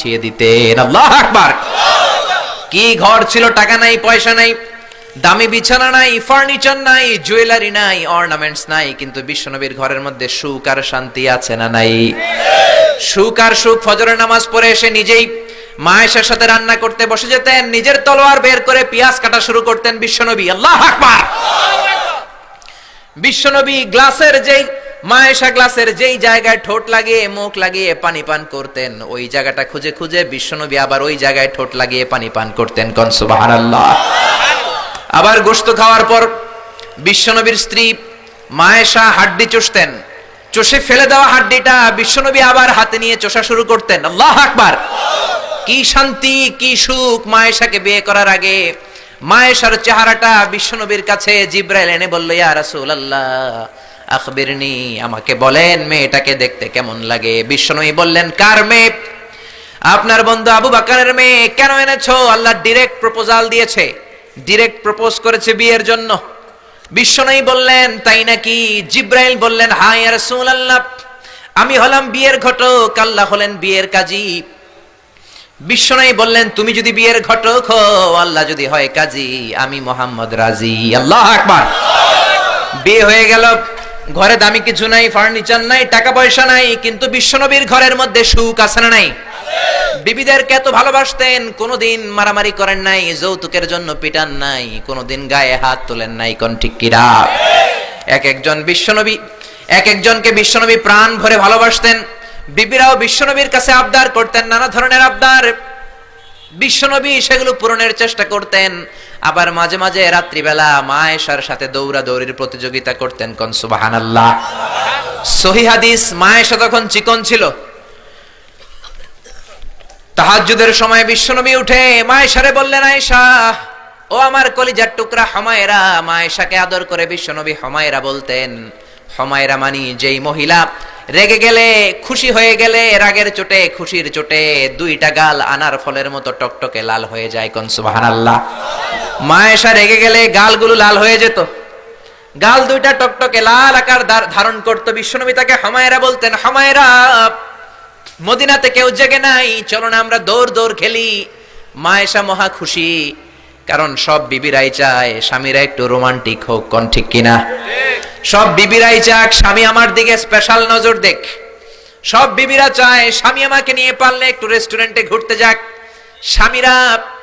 ছিয়ে দিতেন। আল্লাহ আকবার। কি ঘর ছিল, টাকা নাই, পয়সা নাই, দামি বিছানা নাই ফার্নিচার নাই জুয়েলারি নাই অর্নামেন্টস নাই, কিন্তু বিশ্বনবীর ঘরের মধ্যে সুখ আর শান্তি আছে না নাই? সুখ আর সুখ, ফজরের নামাজ পড়ে এসে নিজেই মায়েশার সাথে রান্না করতে বসে যেতেন, নিজের তলোয়ার বের করে পেঁয়াজ কাটা শুরু করতেন বিশ্বনবী। আল্লাহ আকবার। বিশ্বনবী গ্লাসের যেই মায়েশা গ্লাসের যেই জায়গায় ঠোঁট লাগিয়ে, মুখ লাগিয়ে পানি পান করতেন, ওই জায়গাটা খুঁজে খুঁজে বিশ্বনবী আবার ওই জায়গায় ঠোঁট লাগিয়ে পানি পান করতেন। কনসুবাহান আবার গোস্ত খাওয়ার পর বিশ্বনবীর স্ত্রী মায়েশা হাড্ডি চষতেন। চষে ফেলে দেওয়া হাড্ডিটা বিশ্বনবী আবার হাতে নিয়ে চষা শুরু করতেন। আল্লাহ আকবার। কি শান্তি, কি সুখ মায়েশাকে বিয়ে করার আগে। মায়েশার চেহারাটা বিশ্বনবীর কাছে জিব্রাইল এনে বলল, ইয়া রাসূলুল্লাহ। আখবিরনি, আমাকে বলেন মেয়েটাকে দেখতে কেমন লাগে। বিশ্বনবী বললেন, কার মেয়ে? আপনার বন্ধু আবু বাকারের মেয়ে। কেন এনেছো? আল্লাহ ডিরেক্ট প্রপোজাল দিয়েছে। ডিরেক্ট প্রপোজ করেছে বিয়ের জন্য। বিশ্বনবী বললেন, তাই নাকি? জিব্রাইল বললেন হাই ইয়া রাসূলুল্লাহ, আমি হলাম বিয়ের ঘটক, আল্লাহ হলেন বিয়ের কাজী। বিশ্বনবী বললেন, তুমি যদি বিয়ের ঘটক হও, আল্লাহ যদি হয় কাজী, আমি মোহাম্মদ রাজি। আল্লাহ আকবার। বিয়ে হয়ে গেল। ঘরে দামি কিছু নাই ফার্নিচার নাই টাকা পয়সা নাই, কিন্তু বিশ্বনবীর ঘরের মধ্যে সুখ আছে না নাই? বিবিদেরকে এত ভালোবাসতেন, কোনোদিন মারামারি করেন নাই, যৌতুকের জন্য পিটান নাই, কোনোদিন গায়ে হাত তোলেন নাই, কোন ঠিক কিরা এক একজন বিশ্বনবী, এক একজনকে বিশ্বনবী প্রাণ ভরে ভালোবাসতেন, বিবিরাও বিশ্বনবীর কাছে আবদার করতেন, নানা ধরনের আবদার। বিশ্বনবী সেগুলো পূরণের চেষ্টা করতেন, আবার মাঝে মাঝে রাত্রিবেলা মা এশার সাথে দৌড়া দৌড়ির প্রতিযোগিতা করতেন কোন সুবাহান আল্লাহ সহি হাদিস, মা এশা তখন চিকন ছিল। তাহাজ্জুদের সময় বিশ্বনবী উঠে মায়েশারে বললেন, আয়েশা, ও আমার কলিজার টুকরা হমায়রা। মায়েশাকে আদর করে বিশ্বনবী হমায়রা বলতেন, হমায়রা মানি যেই মহিলা রেগে গেলে খুশি হয়ে গেলে রাগের চোটে, খুশির চোটে দুইটা গাল আনার ফলের মতো টকটকে লাল হয়ে যায় কোন সুবহানাল্লাহ। মায়েশা রেগে গেলে গালগুলো লাল হয়ে যেত। গাল দুইটা টকটকে লাল আকার ধারণ করত। বিশ্বনবী তাকে হমায়রা বলতেন, হমায়রা, মদিনাতে কেউ জেগে নাই, চলো না আমরা দৌড় দৌড় খেলি। মায়েশা মহা খুশি। কারণ সব বিবিরাই চায় স্বামীরা একটু রোমান্টিক হোক, কোন ঠিক কিনা? সব বিবিরাই চাক, স্বামী আমার দিকে স্পেশাল নজর দেখ। সব বিবিরা চায়, স্বামী আমাকে নিয়ে পারলে একটু রেস্টুরেন্টে ঘুরতে যাক। স্বামীরা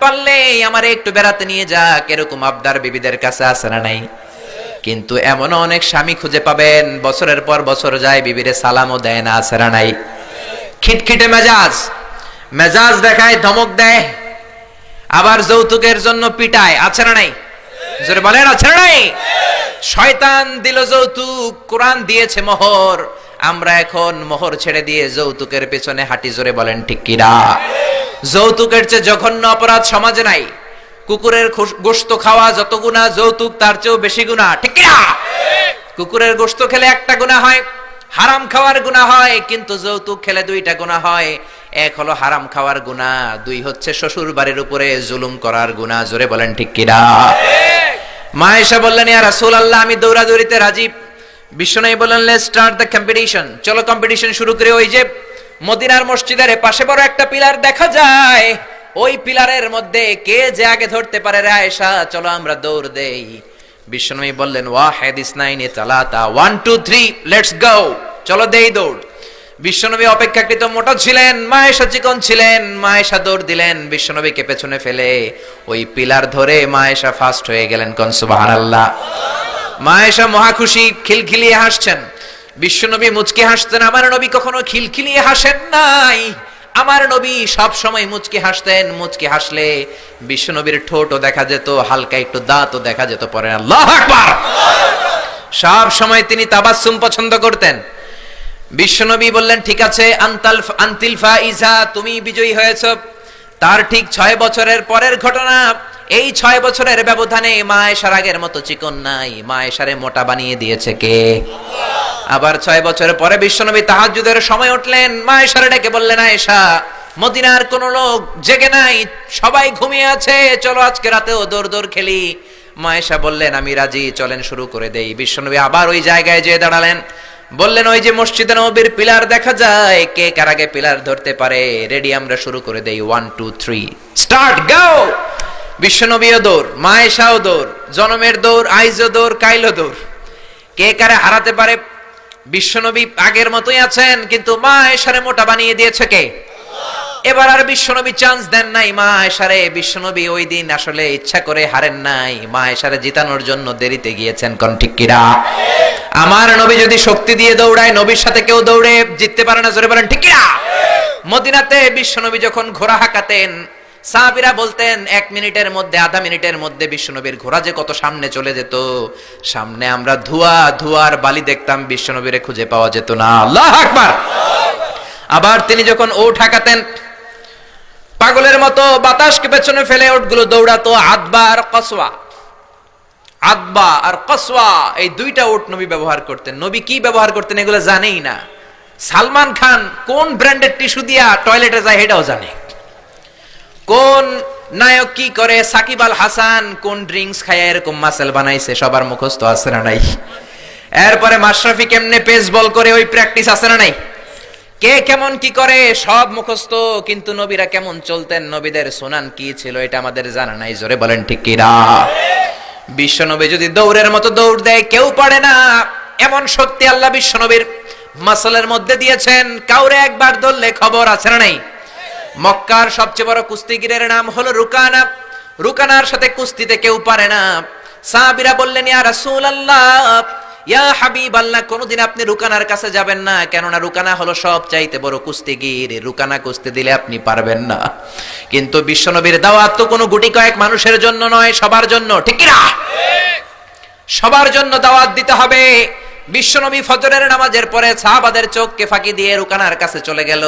পারলে আমারে একটু বেড়াতে নিয়ে যাক, এরকম আবদার বিবিদের কাছে আছে না নাই? কিন্তু এমনও অনেক স্বামী খুঁজে পাবেন, বছরের পর বছর যায় বিবিরে সালামও দেয় না, আছে না নাই? খিটখিটে মেজাজ। মেজাজ দেখায়, ধমক দেয়। আবার যৌতুকের জন্য পিটায়, আছে না নাই? জোরে বলেন, আছে না নাই? শয়তান দিল যৌতুক, কোরআন দিয়েছে মোহর। আমরা এখন মোহর ছেড়ে দিয়ে যৌতুকের পেছনে হাঁটি, জোরে বলেন, ঠিক কিরা যৌতুকের চেয়ে জঘন্য অপরাধ সমাজে নাই। কুকুরের গোস্ত খাওয়া যত গুণা, যৌতুক তার চেয়েও বেশি গুণা, ঠিক কিনা কুকুরের গোশত খেলে একটা গুণা হয়, হারাম খাওয়ার গুণা হয়, কিন্তু যৌতুক খেলে দুইটা গুণা হয়। এক হলো হারাম খাওয়ার গুণা দুই হচ্ছে শ্বশুর বাড়ির উপরে জুলুম করার গুণা জোরে বলেন ঠিক কিনা? মা এসে বললেন, ইয়া রাসূলুল্লাহ, আমি দৌড়াদৌড়িতে রাজি। বিশ্বনবী বললেন লেটস স্টার্ট দ্য কম্পিটিশন চলো কম্পিটিশন শুরু করে। ওই যে মদিনার মসজিদের পাশে বড় একটা পিলার দেখা যায়। ওই পিলারের মধ্যে কে যে আগে ধরতে পারে রে আয়েশা? চলো আমরা দৌড় দেই। বিশ্বনবী বললেন, ওয়াহেদ ইসনাইনে চালাতা one two three let's go চলো দেই দৌড়। বিশ্বনবী অপেক্ষাকৃত মোটা ছিলেন, মায়েশা চিকন ছিলেন, মায়েশা দৌড় দিলেন, বিশ্বনবীকে পেছনে ফেলে ওই পিলার ধরে মায়েশা ফার্স্ট হয়ে গেলেন কন, সুবহানাল্লাহ। মায়েশা মহা খুশি, খিলখিলিয়ে হাসছেন। বিশ্বনবী মুচকি হাসতেন, আমার নবী কখনো খিলখিলিয়ে হাসেন নাই। আমার নবী সব সময় মুচকি হাসতেন, মুচকি হাসলে বিশ্বনবীর ঠোঁটও দেখা যেত, হালকা একটু দাঁতও দেখা যেত পরে। আল্লাহ সব সময় তিনি তাবাসসুম পছন্দ করতেন। বিশ্বনবী বললেন, ঠিক আছে তুমি বিজয়ী হয়েছ। তার ঠিক ছয় বছরের পরের ঘটনা, এই ছয় বছরের ব্যবধানে মা এসার আগের মতো চিকন নাই। মা এসারে মোটা বানিয়ে দিয়েছে কে? আবার ছয় বছরের পরে বিশ্বনবী তাহাজ্জুদের সময় উঠলেন। মা এসারে ডেকে বললেন, আয়েশা, মদিনার কোন লোক জেগে নাই, সবাই ঘুমিয়ে আছে। চলো আজকে রাতেও দৌড় দৌড় খেলি। মায়েশা বললেন, আমি রাজি, চলেন শুরু করে দেই। বিশ্বনবী আবার ওই জায়গায় যেয়ে দাঁড়ালেন। বললেন, ওই যে মসজিদে নবীর পিলার দেখা যায়, কে কার আগে পিলার ধরতে পারে? রেডি আমরা শুরু করে দেই। ওয়ান টু থ্রি স্টার্ট গাও বিশ্বনবীও দৌড়, মায়েশাও দৌড়, জনমের দৌড়, আইজও দৌড় কাইলো দৌড়। কে কারে হারাতে পারে? বিশ্বনবী আগের মতোই আছেন, কিন্তু মা এসারে মোটা বানিয়ে দিয়েছে কে? এবার আর বিশ্বনবী চান্স দেন নাই। মা এসারে বিশ্বনবী ওই দিন আসলে ইচ্ছা করে হারেন নাই। মা এসারে জিতানোর জন্য দেরিতে গিয়েছেন, কোন ঠিক কিরা আমার নবী যদি শক্তি দিয়ে দৌড়ায়, নবীর সাথে কেউ দৌড়ে জিততে পারে না, জোরে বলেন, ঠিক কিরা মদিনাতে বিশ্বনবী যখন ঘোড়া হাঁকাতেন, সাহাবিরা বলতেন, এক মিনিটের মধ্যে, আধা মিনিটের মধ্যে বিশ্বনবীর ঘোড়া যে কত সামনে চলে যেত, সামনে আমরা ধোয়া, ধোয়ার বালি দেখতাম বিশ্বনবীরে খুঁজে পাওয়া যেত না। আল্লাহ আকবার! আবার তিনি যখন ও ঠাকাতেন পাগলের মতো বাতাসকে পেছনে ফেলে ওটগুলো দৌড়াতো আদবা আর আদবা আর কসওয়া, এই দুইটা ওট নবী ব্যবহার করতেন। নবী কি ব্যবহার করতেন এগুলো জানেই না। সালমান খান কোন ব্র্যান্ডের টিস্যু দিয়া টয়লেটে যায় এটাও জানে। কোন নায়ক কি করে? সাকিব আল হাসান কোন ড্রিঙ্কস খায় এরকম মাসেল বানাইছে, সবার মুখস্থ আছে না নাই। এরপরে মাশরাফি কেমনে পেস বল করে, ওই প্র্যাকটিস আছে না নাই? কে কেমন কি করে? সব মুখস্থ, কিন্তু নবীরা কেমন চলতেন? নবীদের সোনান কি ছিল? এটা আমাদের জানা নাই, জোরে বলেন ঠিক কিরা বিশ্বনবী যদি দৌড়ের মতো দৌড় দেয়, কেউ পারে না। এমন শক্তি আল্লাহ বিশ্বনবীর মাসলের মধ্যে দিয়েছেন। কাউরে একবার ধরলে খবর আছে না নাই? মক্কার সবচেয়ে বড় কুস্তিগিরের নাম হলো রুকানা। রুকানার সাথে কুস্তিতে কেউ পারে না। সাহাবীরা বললেন, ইয়া রাসূলুল্লাহ ইয়া হাবিব আল্লাহ, কোনদিন আপনি রুকানার কাছে যাবেন না, কেননা রুকানা হলো সব চাইতে বড় কুস্তিগির। রুকানা কুস্তি দিলে আপনি পারবেন না। কিন্তু বিশ্বনবীর দাওয়াত তো কোনো গুটি কয়েক মানুষের জন্য নয়, সবার জন্য। ঠিক না সবার জন্য দাওয়াত দিতে হবে। বিশ্বনবী ফজরের নামাজের পরে সাহাবাদের চোখকে ফাঁকি দিয়ে রুকানার কাছে চলে গেল।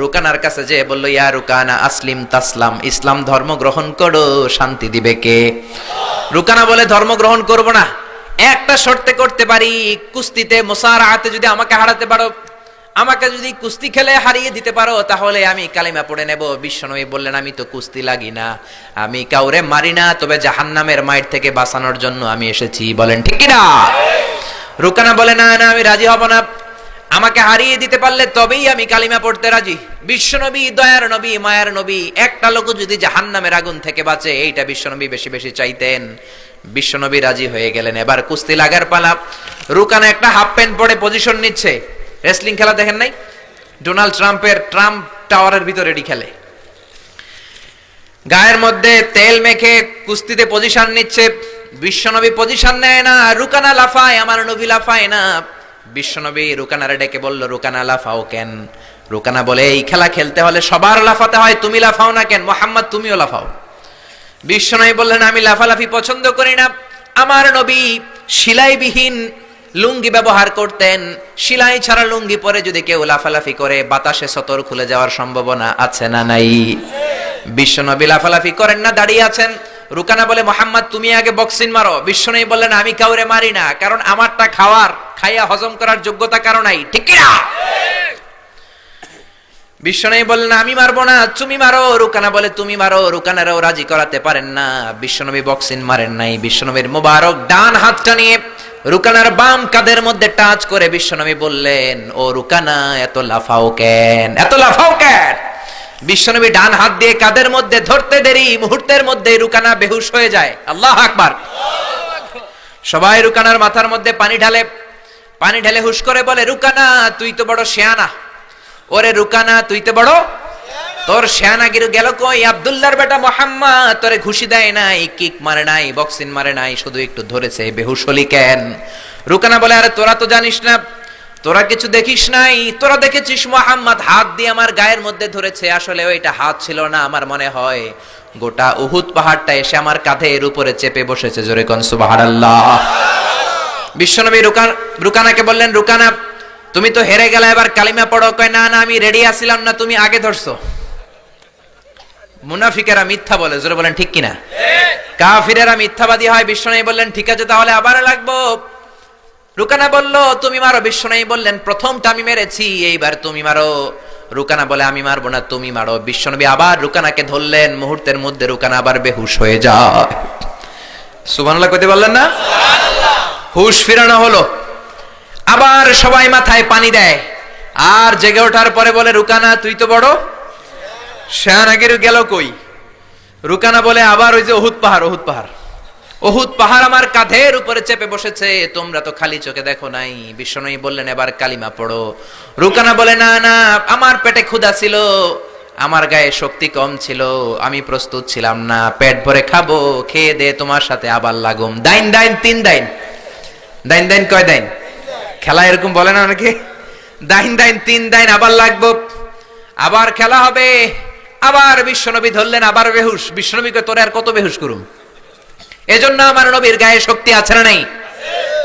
রুকানার কাছে যে বলল, ইয়া রুকানা, আসলিম তাসলাম, ইসলাম ধর্ম গ্রহণ করো, শান্তি দিবে কে? রুকানা বলে, ধর্ম গ্রহণ করব না। একটা শর্তে করতে পারি, কুস্তিতে, মোসারাতে যদি আমাকে হারাতে পারো, আমাকে যদি কুস্তি খেলে হারিয়ে দিতে পারো, তাহলে আমি কালিমা পড়ে নেব। বিশ্বনবী বললেন, আমি তো কুস্তি লাগি না, আমি কাউরে মারি না, তবে জাহান্নামের মায়ের থেকে বাঁচানোর জন্য আমি এসেছি। বলেন, ঠিক না রুকানা বলে, না না, আমি রাজি হব না। আমাকে হারিয়ে দিতে পারলে তবেই আমি কালিমা পড়তে রাজি। বিশ্বনবী, দয়ার নবী, মায়ার নবী, একটা লোক যদি জাহান্নামের আগুন থেকে বাঁচে, এইটা বিশ্বনবী বেশি বেশি চাইতেন। বিশ্বনবী রাজি হয়ে গেলেন। এবার কুস্তি লাগার পালা। রুকানা একটা হাফ প্যান্ট পরে পজিশন নিচ্ছে। রেসলিং খেলা দেখেন নাই? ডোনাল্ড ট্রাম্পের ট্রাম্প টাওয়ারের ভিতরে এটি খেলে। গায়ের মধ্যে তেল মেখে কুস্তিতে পজিশন নিচ্ছে। বিশ্বনবী পজিশন নেয় না। রুকানা লাফায়, আমার নবী লাফায় না। বিশ্বনবী রুকানারে ডেকে বলল, রুকানা, লাফাও কেন? রুকানা বলে, এই খেলা খেলতে হলে সবার লাফাতে হয়। তুমি লাফাও না কেন? মোহাম্মদ, তুমিও লাফাও। বিশ্বনবী বললেন, আমি লাফালাফি পছন্দ করি না। আমার নবী সিলাইবিহীন লুঙ্গি ব্যবহার করতেন। সিলাই ছাড়া লুঙ্গি পরে যদি কেউ লাফালাফি করে, বাতাসে সতর খুলে যাওয়ার সম্ভাবনা আছে না নাই? বিশ্বনবী লাফালাফি করেন না, দাঁড়িয়ে আছেন। রুকানা বলে, মোহাম্মদ, তুমি আগে বক্সিং মারো। বিশ্বনবী বললেন, আমি কাউরে মারি না, কারণ আমারটা খাওয়ার, খাইয়া হজম করার যোগ্যতা কারও নাই। ঠিক না বিশ্বনবী বললেন আমি মারবো না, তুমি মারো, রুকানা বলে তুমি মারো, রুকানারাও রাজি করাতে পারেন না। বিশ্বনবী বক্সিং মারেন নাই, বিশ্বনবীর মুবারক ডান হাতটা নিয়ে রুকানার বাম কাদের মধ্যে টাচ করে বিশ্বনবী বললেন, ও রুকানা, এত লাফাও কেন? এত লাফাও কেন? বিশ্বনবী ডান হাত দিয়ে কাদের মধ্যে ধরতে দেরি, মুহূর্তের মধ্যে রুকানা বেহুশ হয়ে যায়। আল্লাহ আকবার। সবাই রুকানার মাথার মধ্যে পানি ঢালে পানি ঢালে হুশ করে বলে, রুকানা, তুই তো বড় শেয়ানা। ওরে রুকানা, তুই তো বড়? তোর শেয়ানাগির গেল কই? আব্দুল্লাহর বেটা মোহাম্মদ, তোরে ঘুষি দেয় নাই, কিক মারে নাই, বক্সিং মারে নাই, শুধু একটু ধরেছে, বেহুশ হলি কেন? রুকানা বলে, আরে তোরা তো জানিস না, তোরা কিছু দেখিস নাই, তোরা দেখেছিস মোহাম্মদ হাত দিয়ে আমার গায়ের মধ্যে ধরেছে, আসলে ওইটা হাত ছিল না আমার মনে হয়। গোটা উহুদ পাহাড়টা এসে আমার কাঁধের উপরে চেপে বসেছে, জোরে কন সুবহানাল্লাহ। বিশ্বনবী রুকান রুকানাকে বললেন, রুকানা তুমি তো হেরে গেলে এবার কালিমা পড়ো, কয়, না না, আমি রেডি আছিলাম না, তুমি আগে ধরছো। মুনাফিকেরা মিথ্যা বলে, জোরে বলেন, ঠিক কিনা? কাফিরেরা মিথ্যাবাদী হয় বিশ্বনবী বললেন, ঠিক আছে, তাহলে আবার লাগবো। রুকানা বলল, তুমি মারো। বিশ্বনবী বললেন, প্রথমটা আমি মেরেছি, এইবার তুমি মারো। রুকানা বলে, আমি মারবো না, তুমি মারো। বিশ্বনবী আবার রুকানাকে ধরলেন, মুহূর্তের মধ্যে রুকানা আবার বেহুশ হয়ে যায়। সুবহানাল্লাহ, কইতে বললেন না? হুশ ফিরানো হলো। আবার সবাই মাথায় পানি দেয়। আর জেগে ওঠার পরে বলে, রুকানা, তুই তো বড়। শাহনাগির গেল কই? রুকানা বলে, আবার ওই যে ওহুদ পাহাড় ওহুদ পাহাড়। ওহুদ পাহাড় আমার কাঁধের উপরে চেপে বসেছে। তোমরা তো খালি চোখে দেখো নাই। বিষ্ণনই বললেন, এবার কালিমা পড়ো। রুকানা বলে, না না, আমার পেটে ক্ষুধা ছিল। আমার গায়ে শক্তি কম ছিল। আমি প্রস্তুত ছিলাম না। পেট ভরে খাব। খেয়ে দে, তোমার সাথে আবার লাগুম। দাইন দাইন, তিন দাইন। দাইন দাইন, কয় দাইন? খেলা এরকম বলে না অনেকে? দাইন দাইন, তিন দাইন, আবার লাগবো। আবার খেলা হবে। আবার বিশ্বনবী ধরলেন, আবার বেহুশ। বিশ্বনবীকে তোরে আর কত বেহুশ করুম? এজন্য আমার নবীর গায়ে শক্তি আছে না নাই?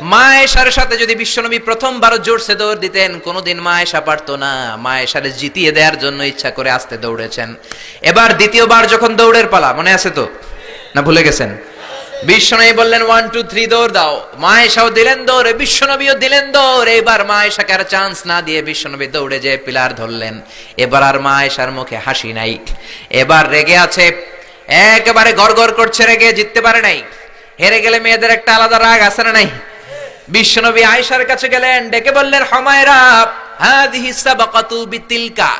মা এশার সাথে যদি বিশ্বনবী প্রথমবার জোরসে দৌড় দিতেন, কোনোদিন মা এশা পারতো না। মা এশারে জিতিয়ে দেওয়ার জন্য ইচ্ছা করে আসতে দৌড়েছেন। এবার দ্বিতীয়বার যখন দৌড়ের পালা, মনে আছে তো? না ভুলে গেছেন? বিশ্বনবী বললেন ওয়ান টু থ্রি দৌড় দাও। মায়েশাও দিলেন দৌড়ে, বিশ্বনবীও দিলেন দৌড়। এবার মা এসাকে আর চান্স না দিয়ে বিশ্বনবী দৌড়ে যে পিলার ধরলেন। এবার আর মা এসার মুখে হাসি নাই। এবার রেগে আছে, একেবারে গড় করছে, রেগে জিততে পারে নাই। হেরে গেলে মেয়েদের একটা আলাদা রাগ আছে না নাই? বিশ্বনবী আয়েশার কাছে গেলেন, ডেকে বললেন হমায়রা হাদিহি সাবাকাতু বিতিলকা।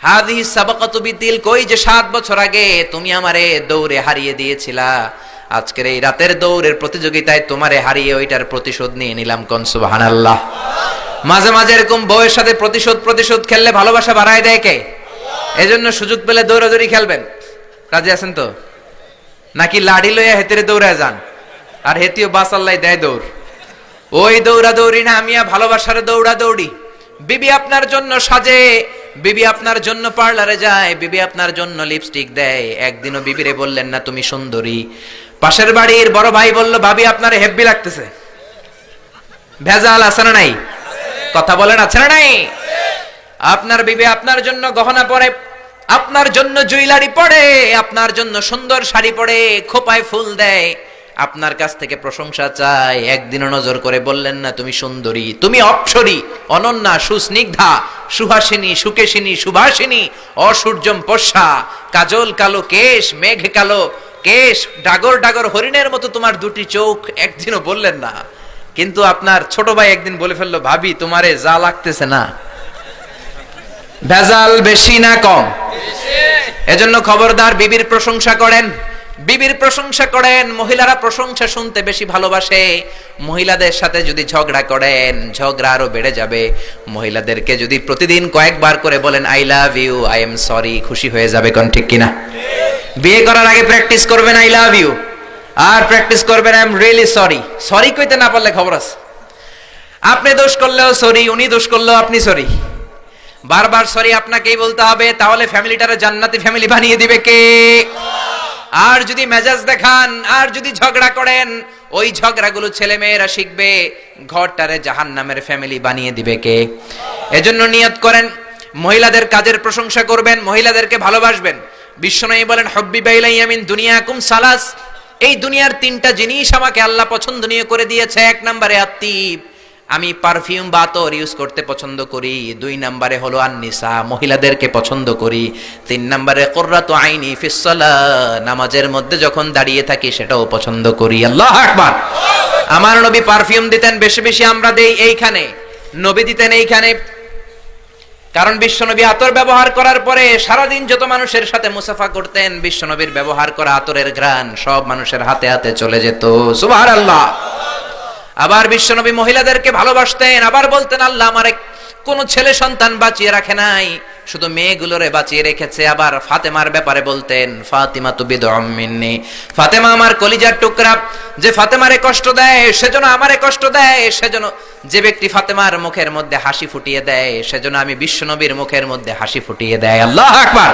হাদিহি সাবাকাতু বিতিল কই যে সাত বছর আগে তুমি আমারে দৌড়ে হারিয়ে দিয়েছিলা? আজকের এই রাতের দৌড়ের প্রতিযোগিতায় তোমারে হারিয়ে ওইটার প্রতিশোধ নিয়ে নিলাম কোন সুবহানাল্লাহ। মাঝে মাঝে এরকম বউয়ের সাথে প্রতিশোধ প্রতিশোধ খেললে ভালোবাসা বাড়ায় দেয় কে? এজন্য সুযোগ পেলে দৌড়াদৌড়ি খেলবেন। রাজি আছেন তো? নাকি লাড়ি লইয়া হেতেরে দৌড়া যান? আর হেতিও বাসাল্লাই দেয় দৌড়। ওই দৌড়া দৌড়ি না আমিয়া ভালোবাসার দৌড়া দৌড়ি বিবি আপনার জন্য সাজে, বিবি আপনার জন্য পার্লারে যায়, বিবি আপনার জন্য লিপস্টিক দেয়। একদিনও বিবিরে বললেন, না, তুমি সুন্দরী। পাশের বাড়ির বড় ভাই বলল, ভাবি, আপনার হেব্বি লাগতেছে। ভেজাল আছে না নাই? কথা বলেন, আছে না নাই? আপনার বিবি আপনার জন্য গহনা পরে, আপনার জন্য জুইলারি পড়ে আপনার জন্য সুন্দর শাড়ি পরে খোপায় ফুল দেয়। আপনার কাছ থেকে প্রশংসা চাই। একদিনও নজর করে বললেন, না, তুমি সুন্দরী, তুমি অপসরী, অনন্যা, সুস্নিগ্ধা, সুহাসিনী, সুকেশিনী, সুভাসিনী, অসূর্যম পোষা, কাজল কালো কেশ, মেঘ কালো কেশ ডাগর ডাগর হরিণের মতো তোমার দুটি চোখ একদিনও বললেন না। কিন্তু আপনার ছোট ভাই একদিন বলে ফেলল, ভাবি, তোমারে যা লাগতেছে না। ভেজাল বেশি না কম? এজন্য খবরদার বিবির প্রশংসা করেন। বিবির প্রশংসা করেন, মহিলারা প্রশংসা শুনতে বেশি ভালোবাসে। মহিলাদের সাথে যদি ঝগড়া করেন, ঝগড়া আরও বেড়ে যাবে। মহিলাদেরকে যদি প্রতিদিন কয়েকবার করে বলেন I love you I am sorry খুশি হয়ে যাবে কোন ঠিক কিনা? বিয়ে করার আগে প্র্যাকটিস করবেন আই লাভ ইউ আর প্র্যাকটিস করবেন I am really sorry sorry কইতে না পারলে খবর আছে। আপনি দোষ করলেও সরি উনি দোষ করলেও আপনি সরি বারবার সরি আপনাকেই বলতে হবে, তাহলে ফ্যামিলিটারে জান্নাতি ফ্যামিলি বানিয়ে দিবে কে? আর যদি মেজাজ দেখান, আর যদি ঝগড়া করেন, ওই ঝগড়াগুলো ছেলে মেয়েরা শিখবে, ঘরটারে জাহান নামের ফ্যামিলি বানিয়ে দিবে কে? এজন্য নিয়ত করেন, মহিলাদের কাজের প্রশংসা করবেন, মহিলাদেরকে ভালোবাসবেন। বিশ্বনয়ী বলেন, হব্বি বাইলাইয়ামিন দুনিয়াকুম সালাস। এই দুনিয়ার তিনটা জিনিস আমাকে আল্লাহ পছন্দনীয় করে দিয়েছে। এক নম্বরে আত্মীপ আমি পারফিউম বা আতর ইউজ করতে পছন্দ করি। দুই নম্বরে হলো আননিসা, মহিলাদেরকে পছন্দ করি। তিন নম্বরে কোর্রাত আইনি ফিসলা নামাজের মধ্যে যখন দাঁড়িয়ে থাকি সেটাও পছন্দ করি। আল্লাহ আকবার! আমার নবী পারফিউম দিতেন, বেশি বেশি আমরা দেই এইখানে। নবী দিতেন এইখানে কারণ বিশ্বনবী আতর ব্যবহার করার পরে সারাদিন যত মানুষের সাথে মুসাফা করতেন, বিশ্বনবীর ব্যবহার করা আতরের ঘ্রাণ সব মানুষের হাতে হাতে চলে যেত। সুবাহ আল্লাহ আবার বিশ্বনবী মহিলাদেরকে ভালোবাসতেন, আবার বলতেন, আল্লাহ আমার কোন ছেলে সন্তান বাঁচিয়ে রাখে নাই। শুধু মেয়েগুলোরে বাঁচিয়ে রেখেছে। আবার ফাতেমার ব্যাপারে বলতেন, ফাতেমা তু বিদমিন্নি ফাতেমা আমার কলিজার টুকরা। যে ফাতেমারে কষ্ট দেয় সেজন্য আমারে কষ্ট দেয়। সেজন্য যে ব্যক্তি ফাতেমার মুখের মধ্যে হাসি ফুটিয়ে দেয় সেজন্য আমি বিশ্বনবীর মুখের মধ্যে হাসি ফুটিয়ে দেয়। আল্লাহ আকবার!